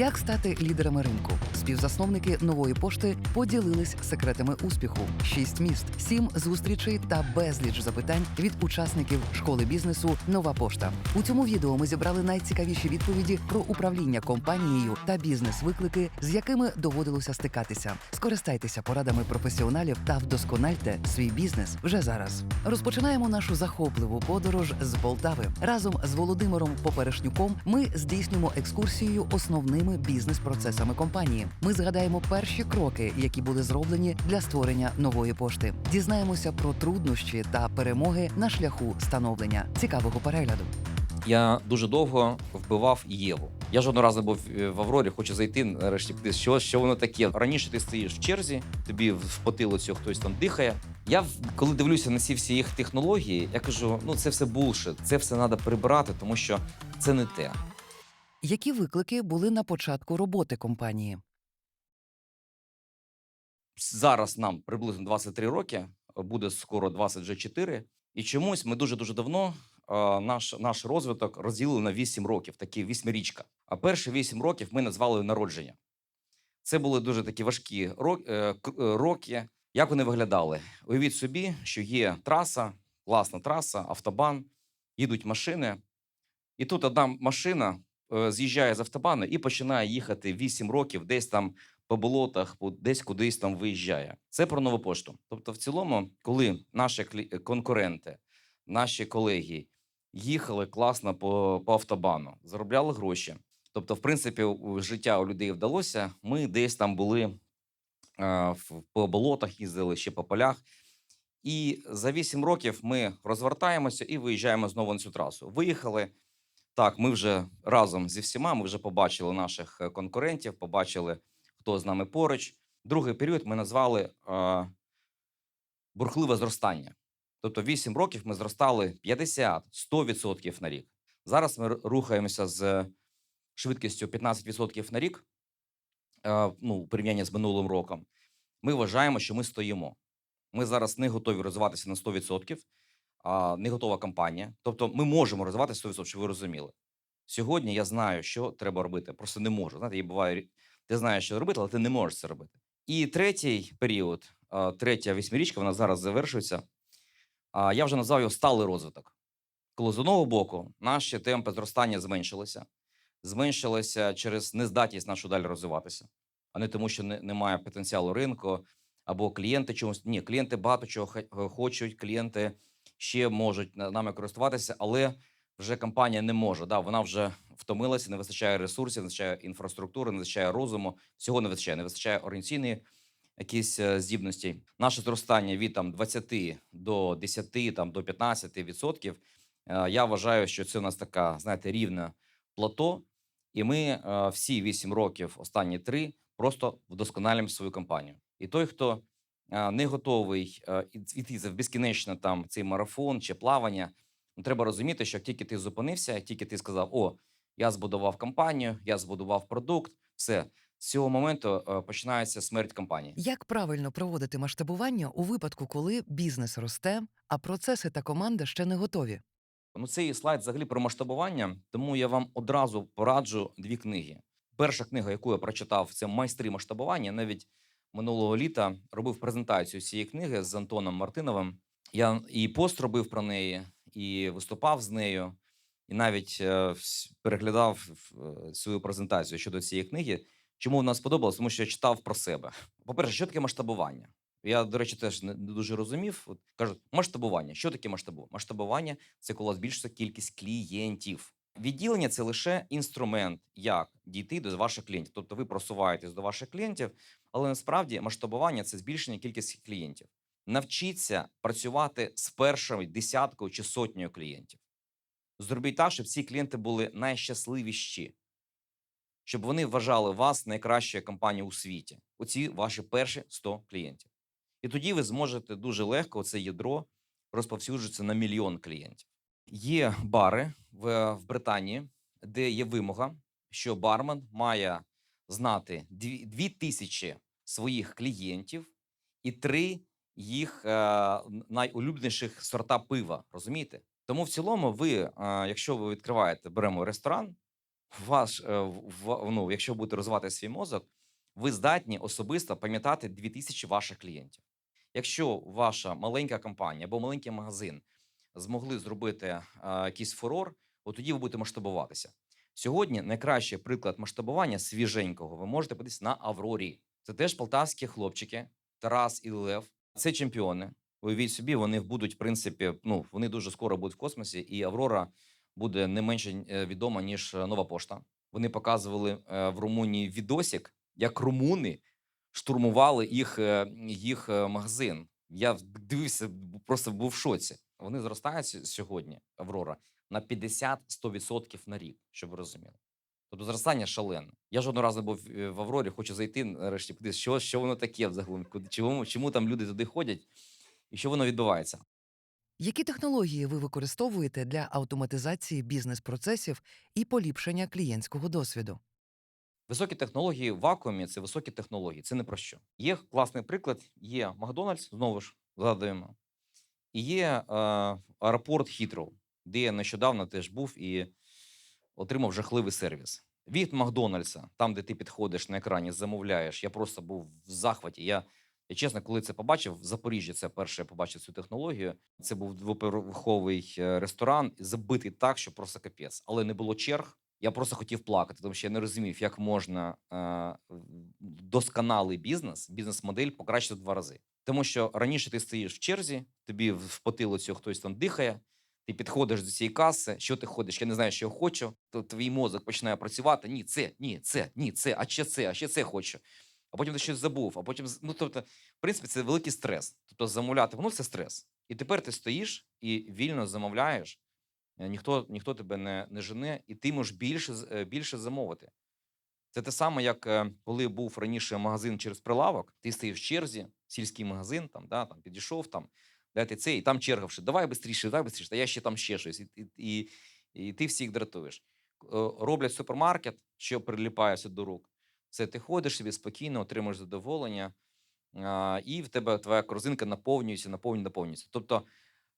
Як стати лідерами ринку? Співзасновники нової пошти поділились секретами успіху: шість міст, сім зустрічей та безліч запитань від учасників школи бізнесу. Нова пошта. У цьому відео ми зібрали найцікавіші відповіді про управління компанією та бізнес-виклики, з якими доводилося стикатися. Скористайтеся порадами професіоналів та вдоскональте свій бізнес вже зараз. Розпочинаємо нашу захопливу подорож з Полтави. Разом з Володимиром Поперешнюком ми здійснюємо екскурсію основними бізнес-процесами компанії. Ми згадаємо перші кроки, які були зроблені для створення нової пошти. Дізнаємося про труднощі та перемоги на шляху становлення цікавого перегляду. Я дуже довго вбивав Єву. Я жодного разу не був е, в Аврорі, хочу зайти нарешті. Що, що воно таке? Раніше ти стоїш в черзі, тобі в потилицю хтось там дихає. Я коли дивлюся на ці всі їх технології, я кажу: ну це все булшит, це все треба прибирати, тому що це не те. Які виклики були на початку роботи компанії? Зараз нам приблизно 23 роки, буде скоро 24. І чомусь ми дуже дуже давно наш, наш розвиток розділили на 8 років, такі вісьмирічка. А перші 8 років ми назвали народження. Це були дуже такі важкі е, е, роки. Як вони виглядали? Уявіть собі, що є траса, класна траса, автобан, їдуть машини, і тут одна машина е, з'їжджає з автобану і починає їхати 8 років десь там по болотах, десь кудись там виїжджає. Це про нову пошту. Тобто, в цілому, коли наші клі- конкуренти, наші колеги їхали класно по, по автобану, заробляли гроші. Тобто, в принципі, життя у людей вдалося. Ми десь там були е, в- по болотах, їздили ще по полях. І за 8 років ми розвертаємося і виїжджаємо знову на цю трасу. Виїхали. Так, ми вже разом зі всіма, ми вже побачили наших е, конкурентів, побачили, хто з нами поруч. Другий період ми назвали е, бурхливе зростання. Тобто 8 років ми зростали 50-100% на рік. Зараз ми рухаємося з швидкістю 15% на рік, е, ну, у порівнянні з минулим роком. Ми вважаємо, що ми стоїмо. Ми зараз не готові розвиватися на 100%, а, не готова компанія. Тобто ми можемо розвиватися 100%, щоб ви розуміли. Сьогодні я знаю, що треба робити. Просто не можу. Знаєте, є буває, рі- ти знаєш, що робити, але ти не можеш це робити. І третій період, третя вісьмирічка, вона зараз завершується. Я вже назвав його сталий розвиток. Коли з одного боку наші темпи зростання зменшилися, зменшилися через нездатність нашу далі розвиватися, а не тому, що немає потенціалу ринку, або клієнти чомусь. Ні, клієнти багато чого хочуть, клієнти ще можуть нами користуватися, але вже компанія не може. Да, вона вже втомилася, не вистачає ресурсів, не вистачає інфраструктури, не вистачає розуму. Всього не вистачає, не вистачає організаційної якісь е, здібності. Наше зростання від там 20 до 10, там до 15 відсотків. е, Я вважаю, що це у нас така, знаєте, рівне плато, і ми е, всі 8 років, останні 3, просто вдосконалюємо свою компанію. І той, хто не готовий іти за безкінечно там цей марафон чи плавання, треба розуміти, що як тільки ти зупинився, як тільки ти сказав, о, я збудував компанію, я збудував продукт, все. З цього моменту е, починається смерть компанії. Як правильно проводити масштабування у випадку, коли бізнес росте, а процеси та команда ще не готові? Ну, цей слайд взагалі про масштабування, тому я вам одразу пораджу дві книги. Перша книга, яку я прочитав, це майстри масштабування. Навіть минулого літа робив презентацію цієї книги з Антоном Мартиновим. Я і пост робив про неї, і виступав з нею, і навіть е, переглядав е, свою презентацію щодо цієї книги. Чому вона сподобалась? Тому що я читав про себе. По-перше, що таке масштабування? Я, до речі, теж не дуже розумів. От кажуть, масштабування. Що таке масштабування? Масштабування це коли збільшується кількість клієнтів. Відділення це лише інструмент, як дійти до ваших клієнтів. Тобто ви просуваєтесь до ваших клієнтів, але насправді масштабування це збільшення кількості клієнтів. Навчіться працювати з першою десяткою чи сотнею клієнтів. Зробіть так, щоб ці клієнти були найщасливіші, щоб вони вважали вас найкращою компанією у світі. Оці ваші перші 100 клієнтів. І тоді ви зможете дуже легко це ядро розповсюджується на мільйон клієнтів. Є бари в, Британії, де є вимога, що бармен має знати дві, дві тисячі своїх клієнтів і три їх е, найулюбленіших сорта пива. Розумієте? Тому в цілому, ви, е, якщо ви відкриваєте, беремо ресторан, ваш, е, в- ну, якщо будете розвивати свій мозок, ви здатні особисто пам'ятати 2000 ваших клієнтів. Якщо ваша маленька компанія або маленький магазин змогли зробити якийсь фурор, от тоді ви будете масштабуватися. Сьогодні найкращий приклад масштабування свіженького ви можете подивитися на Аврорі. Це теж полтавські хлопчики, Тарас і Лев. Це чемпіони. Уявіть собі, вони будуть, в принципі, ну вони дуже скоро будуть в космосі, і Аврора буде не менше е, відома, ніж е, нова пошта. Вони показували е, в Румунії відосик, як румуни штурмували їх, їх магазин. Я дивився, просто був в шоці. Вони зростають сьогодні, Аврора, на 50-100% на рік, щоб ви розуміли. Тобто зростання шалене. Я жодного разу не був е, в Аврорі, хочу зайти нарешті, подивитися, що, що воно таке взагалом, куди- чому, чому там люди туди ходять і що воно відбувається. Які технології ви використовуєте для автоматизації бізнес-процесів і поліпшення клієнтського досвіду? Високі технології в вакуумі це високі технології. Це не про що. Є класний приклад. Є Макдональдс, знову ж згадуємо, і є е, аеропорт Хітроу, де я нещодавно теж був і отримав жахливий сервіс. Від Макдональдса, там, де ти підходиш на екрані, замовляєш. Я просто був в захваті. Я, я чесно, коли це побачив, в Запоріжжі це перше я побачив цю технологію. Це був двоповерховий е, ресторан, забитий так, що просто капець. Але не було черг. Я просто хотів плакати, тому що я не розумів, як можна е, досконалий бізнес, бізнес-модель покращити в два рази. Тому що раніше ти стоїш в черзі, тобі в потилицю хтось там дихає, ти підходиш до цієї каси, що ти ходиш, я не знаю, що я хочу, то твій мозок починає працювати. Ні, це, ні, це, ні, це, а ще це, а ще це хочу. А потім ти щось забув, а потім, ну тобто, в принципі, це великий стрес. Тобто замовляти, воно це стрес. І тепер ти стоїш і вільно замовляєш, Е, ніхто, ніхто тебе не, не жене, і ти можеш більше, е, більше замовити. Це те саме, як е, коли був раніше магазин через прилавок, ти стоїш в черзі, сільський магазин, там, да, там підійшов, там, дайте це, і там черга вже, давай швидше, давай швидше, та я ще там ще щось. І, і, і, ти всіх дратуєш. Е, Роблять супермаркет, що приліпається до рук. Це ти ходиш собі спокійно, отримуєш задоволення, а, і в тебе твоя корзинка наповнюється, наповнюється, наповнюється. Тобто,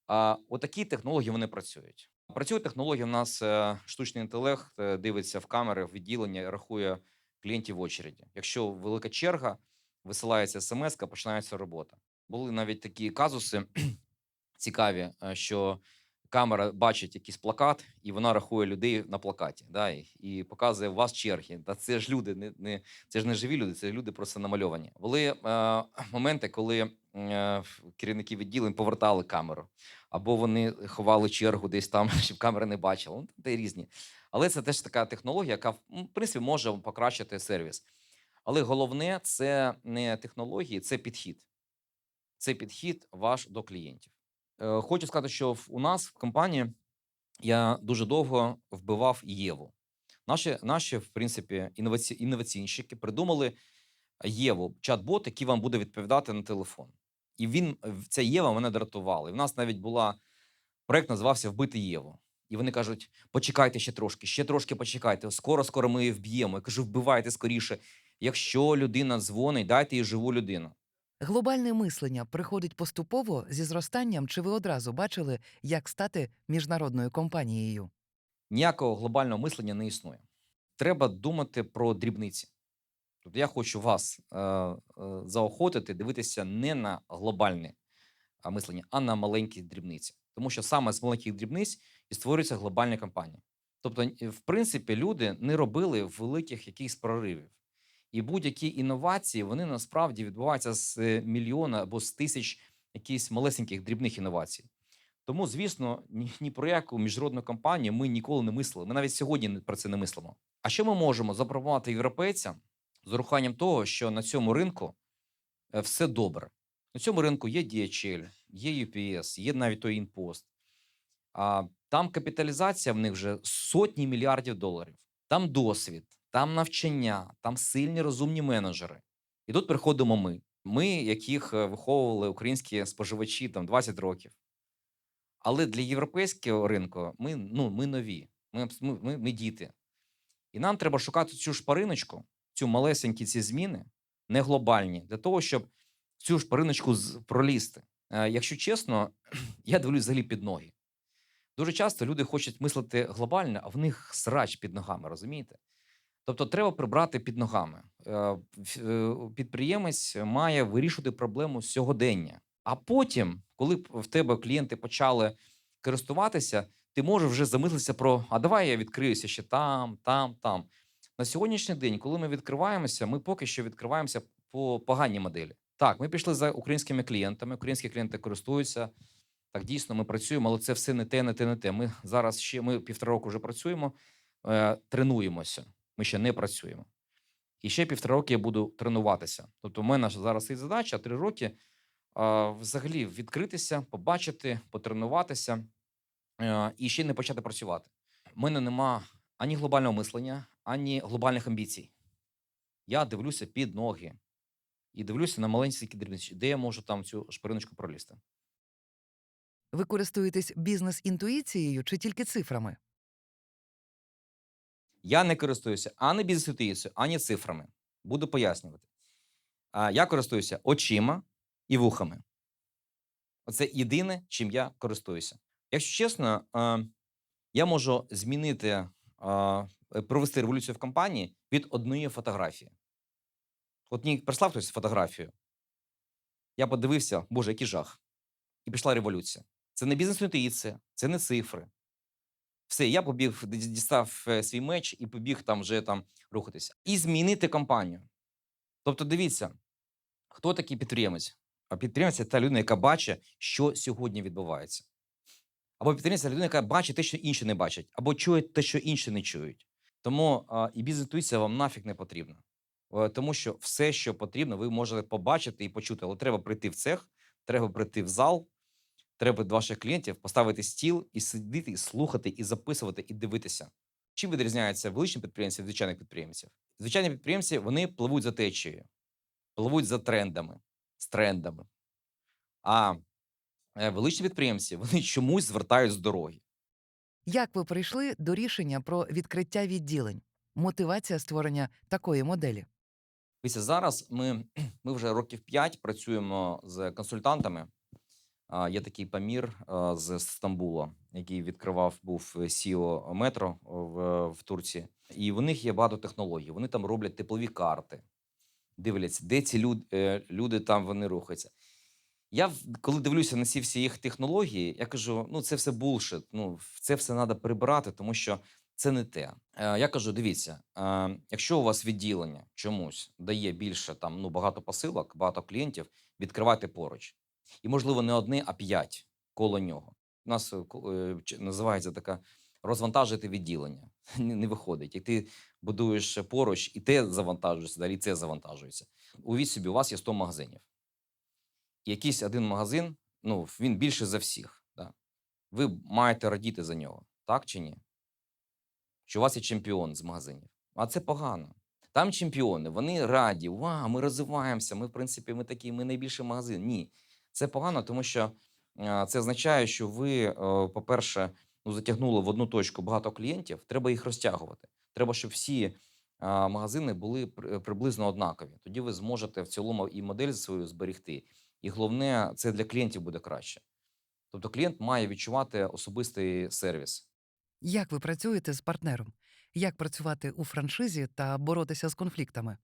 а, отакі технології вони працюють. Працює технологія. У нас е, штучний інтелект е, дивиться в камери, в відділення, рахує клієнтів в очереді. Якщо велика черга, висилається смс, починається робота. Були навіть такі казуси цікаві, е, що камера бачить якийсь плакат, і вона рахує людей на плакаті, да, і, показує у вас черги. Та це ж люди, не, не це ж не живі люди, це люди просто намальовані. Були е, моменти, коли е, керівники відділень повертали камеру, або вони ховали чергу десь там, щоб камера не бачила. Ну, та різні. Але це теж така технологія, яка ну, в принципі може покращити сервіс. Але головне це не технології, це підхід. Це підхід ваш до клієнтів. Е, Хочу сказати, що у нас в компанії я дуже довго вбивав Єву. Наші, наші в принципі, інноваці, інноваційщики придумали Єву, чат-бот, який вам буде відповідати на телефон. І він, ця Єва мене дратувала. І в нас навіть була проект називався Вбити Єву. І вони кажуть: почекайте ще трошки, ще трошки почекайте. Скоро, скоро ми її вб'ємо. Я кажу, вбивайте скоріше. Якщо людина дзвонить, дайте їй живу людину. Глобальне мислення приходить поступово зі зростанням, чи ви одразу бачили, як стати міжнародною компанією? ніякого глобального мислення не існує. Треба думати про дрібниці. Тобто я хочу вас е, е, заохотити дивитися не на глобальне мислення, а на маленькі дрібниці. Тому що саме з маленьких дрібниць і створюються глобальні компанії. Тобто, в принципі, люди не робили великих якихось проривів. І будь-які інновації вони насправді відбуваються з е, мільйона або з тисяч якихось малесеньких дрібних інновацій. Тому, звісно, ні, ні про яку міжнародну компанію ми ніколи не мислили. Ми навіть сьогодні про це не мислимо. А що ми можемо запропонувати європейцям з урахуванням того, що на цьому ринку е, все добре? На цьому ринку є DHL, є UPS, є навіть той інпост. А там капіталізація в них вже сотні мільярдів доларів. Там досвід, там навчання, там сильні розумні менеджери. І тут приходимо ми. Ми, яких е, виховували українські споживачі там 20 років. Але для європейського ринку ми, ну, ми нові, ми, ми, ми, діти. І нам треба шукати цю шпариночку, цю малесенькі ці зміни, не глобальні, для того, щоб цю шпариночку пролізти. Е, Якщо чесно, я дивлюсь взагалі під ноги. Дуже часто люди хочуть мислити глобально, а в них срач під ногами, розумієте? Тобто треба прибрати під ногами. Е, е, Підприємець має вирішувати проблему сьогодення. А потім, коли в тебе клієнти почали користуватися, ти можеш вже замислитися про: а давай я відкриюся ще там, там, там. На сьогоднішній день, коли ми відкриваємося, ми поки що відкриваємося по поганій моделі. Так, ми пішли за українськими клієнтами. Українські клієнти користуються. Так, дійсно, ми працюємо, але це все не те, не те, не те. Ми зараз ще ми півтора року вже працюємо, е, тренуємося. Ми ще не працюємо. І ще півтора роки я буду тренуватися. Тобто, в мене зараз є задача три роки взагалі відкритися, побачити, потренуватися е, і ще не почати працювати. У мене нема ані глобального мислення, ані глобальних амбіцій. Я дивлюся під ноги і дивлюся на маленькі дрібниці, де я можу там цю шпириночку пролізти. Ви користуєтесь бізнес-інтуїцією чи тільки цифрами? Я не користуюся ані бізнес-інтуїцією, ані цифрами. Буду пояснювати. Я користуюся очима і вухами. Оце єдине, чим я користуюся. Якщо чесно, я можу змінити, е, провести революцію в компанії від одної фотографії. От мені прислав хтось фотографію. Я подивився, боже, який жах. І пішла революція. Це не бізнес-інтуїція, це не цифри. Все, я побіг, дістав е, свій меч і побіг там вже там рухатися. І змінити компанію. Тобто, дивіться, хто такий підприємець? А підприємець це та людина, яка бачить, що сьогодні відбувається. Або підприємець це людина, яка бачить те, що інші не бачать, або чує те, що інші не чують. Тому а, і бізнес-інтуїція вам нафіг не потрібна. Е, Тому що все, що потрібно, ви можете побачити і почути. Але треба прийти в цех, треба прийти в зал, треба до ваших клієнтів поставити стіл і сидіти, і слухати, і записувати, і дивитися. Чим відрізняється величні підприємці від звичайних підприємців? Звичайні підприємці вони пливуть за течією, пливуть за трендами, з трендами. А е, величні підприємці вони чомусь звертають з дороги. Як ви прийшли до рішення про відкриття відділень? Мотивація створення такої моделі? Дивіться, зараз ми, ми вже років 5 працюємо з консультантами. Є такий Памір з Стамбула, який відкривав був CEO метро в, в Турції. І в них є багато технологій. Вони там роблять теплові карти, дивляться, де ці люд, е, люди там вони рухаються. Я коли дивлюся на ці всі їх технології, я кажу: ну це все булшит. Ну це все треба прибирати, тому що це не те. Е, Я кажу: дивіться, е, якщо у вас відділення чомусь дає більше там ну багато посилок, багато клієнтів, відкривайте поруч. І, можливо, не одне, а п'ять коло нього. У нас е, е, називається така розвантажити відділення. Не, виходить. Як ти будуєш поруч, і те завантажується, далі і це завантажується. Увіть собі, у вас є 100 магазинів. І якийсь один магазин, ну, він більше за всіх. Да? Ви маєте радіти за нього, так чи ні? Що у вас є чемпіон з магазинів. А це погано. Там чемпіони, вони раді, вау, ми розвиваємося. Ми, в принципі, ми такі, ми найбільший магазин. Ні, це погано, тому що е, це означає, що ви, е, по-перше, ну, затягнули в одну точку багато клієнтів, треба їх розтягувати. Треба, щоб всі е, магазини були приблизно однакові. Тоді ви зможете в цілому і модель свою зберегти. І головне, це для клієнтів буде краще. Тобто клієнт має відчувати особистий сервіс. Як ви працюєте з партнером? Як працювати у франшизі та боротися з конфліктами?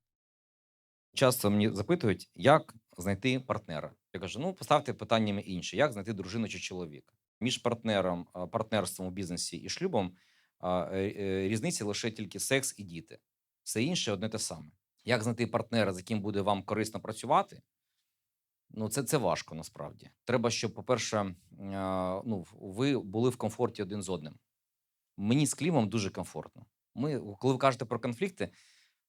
Часто мені запитують, як знайти партнера. Я кажу: ну поставте питаннями інше, як знайти дружину чи чоловіка. Між партнером, партнерством у бізнесі і шлюбом е, е, різниці лише тільки секс і діти. Все інше одне те саме. Як знайти партнера, з яким буде вам корисно працювати? Ну, це, це важко насправді. Треба, щоб, по-перше, ну, ви були в комфорті один з одним. Мені з Клімом дуже комфортно. Ми, коли ви кажете про конфлікти,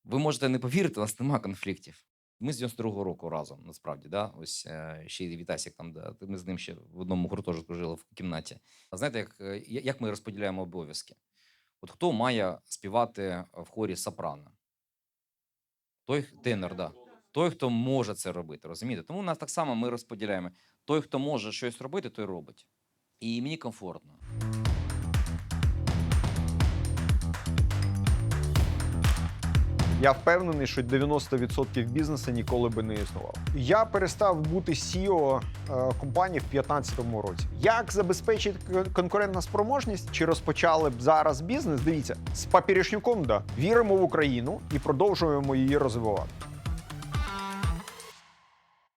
ви можете не повірити, у нас немає конфліктів. Ми з 92-го року разом, насправді, да? ось е, ще й Вітасік там, да? ми з ним ще в одному гуртожитку жили в кімнаті. А знаєте, як, е, як ми розподіляємо обов'язки? От хто має співати в хорі сопрано? Той тенор, да. Той, хто може це робити, розумієте? Тому у нас так само ми розподіляємо. Той, хто може щось робити, той робить. І мені комфортно. Я впевнений, що 90% бізнесу ніколи би не існував. Я перестав бути CEO е, компанії в 2015 році. Як забезпечити конкурентну спроможність? Чи розпочали б зараз бізнес? Дивіться, з папірішнюком, да віримо в Україну і продовжуємо її розвивати.